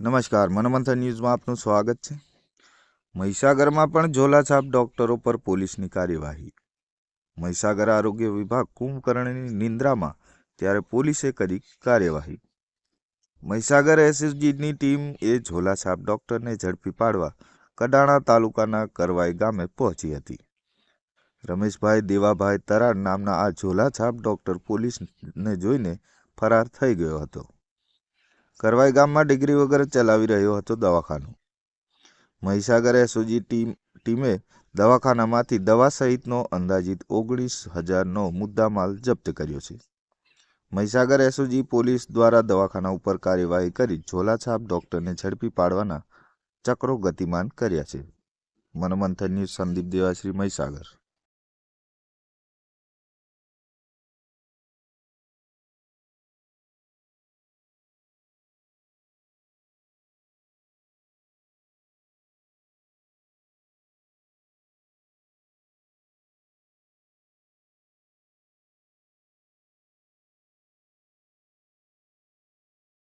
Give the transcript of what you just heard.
નમસ્કાર, મનમંથન ન્યૂઝમાં આપનું સ્વાગત છે. મહીસાગરમાં પણ ઝોલાછાપ ડોક્ટરો પર પોલીસની કાર્યવાહી. મહીસાગર આરોગ્ય વિભાગ કુંભકર્ણની નિંદ્રામાં ત્યારે પોલીસે કરી કાર્યવાહી. મહીસાગર એસએસજીની ટીમ એ ઝોલાછાપ ડોક્ટરને ઝડપી પાડવા કડાણા તાલુકાના કરવાઈ ગામે પહોંચી હતી. રમેશભાઈ દેવાભાઈ તરાડ નામના આ ઝોલાછાપ ડોક્ટર પોલીસને જોઈને ફરાર થઈ ગયો હતો. કરવાઈ ગામમાં ડિગ્રી વગર ચલાવી રહ્યો હતો દવાખાનું. મહીસાગર એસઓજી ટીમ, ટીમે દવાખાનામાંથી દવા સહિતનો અંદાજિત ઓગણીસ હજારનો મુદ્દામાલ જપ્ત કર્યો છે. મહીસાગર એસઓજી પોલીસ દ્વારા દવાખાના ઉપર કાર્યવાહી કરી ઝોલાછાપ ડોક્ટરને ઝડપી પાડવાના ચક્રો ગતિમાન કર્યા છે. મનમંથન ન્યૂઝ સંદીપ દેવાશ્રી મહીસાગર.